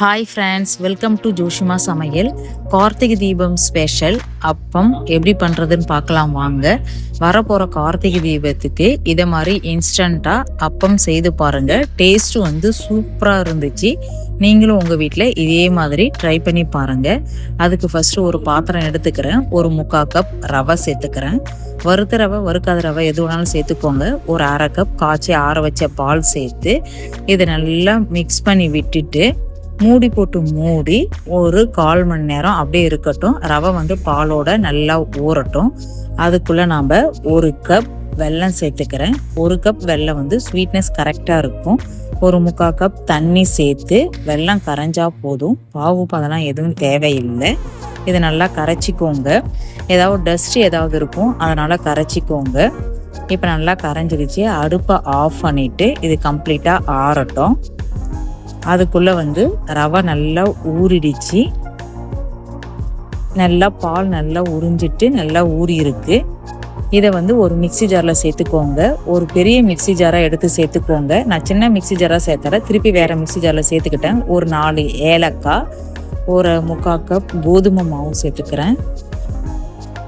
Hi friends welcome to Joshima சமையல் கார்த்திகை தீபம் special அப்பம் எப்படி பண்ணுறதுன்னு பார்க்கலாம் வாங்க. வரப்போகிற கார்த்திகை தீபத்துக்கு இதை மாதிரி இன்ஸ்டண்ட்டாக அப்பம் செய்து பாருங்கள் டேஸ்ட்டு வந்து சூப்பராக இருந்துச்சு. நீங்களும் உங்கள் வீட்டில் இதே மாதிரி ட்ரை பண்ணி பாருங்கள் அதுக்கு ஃபஸ்ட்டு ஒரு பாத்திரம் எடுத்துக்கிறேன். ஒரு முக்கால் கப் ரவை சேர்த்துக்கிறேன். வறுத்த ரவை வறுக்காத ரவை எது வேணாலும் சேர்த்துக்கோங்க. ஒரு அரை கப் காய்ச்சி ஆற வச்ச பால் சேர்த்து இதை நல்லா மிக்ஸ் பண்ணி விட்டுட்டு மூடி போட்டு மூடி ஒரு கால் மணி நேரம் அப்படியே இருக்கட்டும். ரவை வந்து பாலோட நல்லா ஊறட்டும். அதுக்குள்ளே நாம் ஒரு கப் வெல்லம் சேர்த்துக்கிறேன். ஒரு கப் வெல்லம் வந்து ஸ்வீட்னஸ் கரெக்டாக இருக்கும். ஒரு முக்கால் கப் தண்ணி சேர்த்து வெல்லம் கரைஞ்சா போதும். பாவு பதெல்லாம் எதுவும் தேவையில்லை. இதை நல்லா கரைச்சிக்கோங்க. ஏதாவது டஸ்ட் ஏதாவது இருக்கும் அதனால் கரைச்சிக்கோங்க. இப்போ நல்லா கரைஞ்சிருச்சு. அடுப்பை ஆஃப் பண்ணிவிட்டு இது கம்ப்ளீட்டாக ஆறட்டும். அதுக்குள்ளே வந்து ரவை நல்லா ஊறிடுச்சு. நல்லா பால் நல்லா உறிஞ்சிட்டு நல்லா ஊறி இருக்கு இதை வந்து ஒரு மிக்சி ஜாரில் சேர்த்துக்கோங்க. ஒரு பெரிய மிக்சி ஜாராக எடுத்து சேர்த்துக்கோங்க. நான் சின்ன மிக்சி ஜாராக சேர்த்தல திருப்பி வேறு மிக்சி ஜாரில் சேர்த்துக்கிட்டேன். ஒரு நாலு ஏலக்காய் ஒரு முக்கால் கப் கோதுமை மாவு சேர்த்துக்கிறேன்.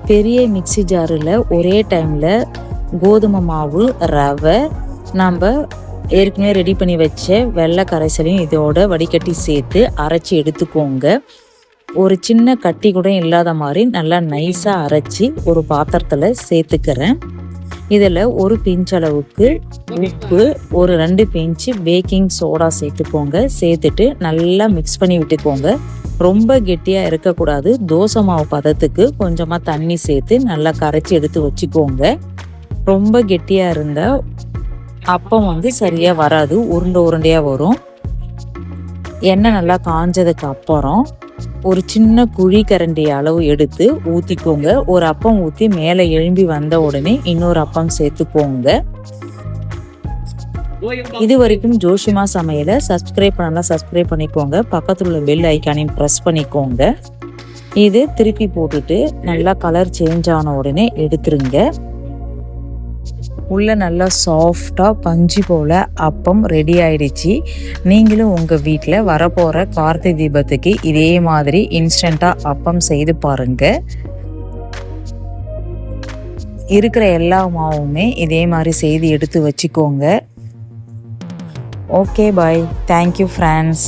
பெரிய மிக்சி ஜாரில் ஒரே டைமில் கோதுமை மாவு ரவை நம்ம ஏற்கனவே ரெடி பண்ணி வச்ச வெள்ளை கரைசலையும் இதோட வடிகட்டி சேர்த்து அரைச்சி எடுத்துக்கோங்க. ஒரு சின்ன கட்டி கூட இல்லாத மாதிரி நல்லா நைஸாக அரைச்சி ஒரு பாத்திரத்தில் சேர்த்துக்கிறேன். இதில் ஒரு பிஞ்ச் அளவுக்கு உப்பு ஒரு ரெண்டு பிஞ்சு பேக்கிங் சோடா சேர்த்துக்கோங்க. சேர்த்துட்டு நல்லா மிக்ஸ் பண்ணி விட்டுக்கோங்க. ரொம்ப கெட்டியாக இருக்கக்கூடாது. தோசை மாவு பதத்துக்கு கொஞ்சமாக தண்ணி சேர்த்து நல்லா கரைச்சி எடுத்து வச்சுக்கோங்க. ரொம்ப கெட்டியாக இருந்தால் அப்பம் வந்து சரியாக வராது. உருண்டை உருண்டையாக வரும். எண்ணெய் நல்லா காஞ்சதுக்கு அப்புறம் ஒரு சின்ன குழி கரண்டி அளவு எடுத்து ஊற்றிக்கோங்க ஒரு அப்பம் ஊற்றி மேலே எழும்பி வந்த உடனே இன்னொரு அப்பம் சேர்த்துக்கோங்க இது வரைக்கும் ஜோஷிமா சமையலை சப்ஸ்கிரைப் பண்ணலாம் சப்ஸ்கிரைப் பண்ணிக்கோங்க. பக்கத்தில் உள்ள பெல் ஐக்கானையும் ப்ரெஸ் பண்ணிக்கோங்க. இது திருப்பி போட்டுட்டு நல்லா கலர் சேஞ்ச் ஆன உடனே எடுத்துருங்க. உள்ளே நல்லா சாஃப்டாக பஞ்சு போல் அப்பம் ரெடி ஆயிடுச்சு. நீங்களும் உங்கள் வீட்டில் வரப்போகிற கார்த்திகை தீபத்துக்கு இதே மாதிரி இன்ஸ்டண்ட்டாக அப்பம் செய்து பாருங்கள் இருக்கிற எல்லா மாவுமே இதே மாதிரி செய்து எடுத்து வச்சுக்கோங்க. Okay bye thank you friends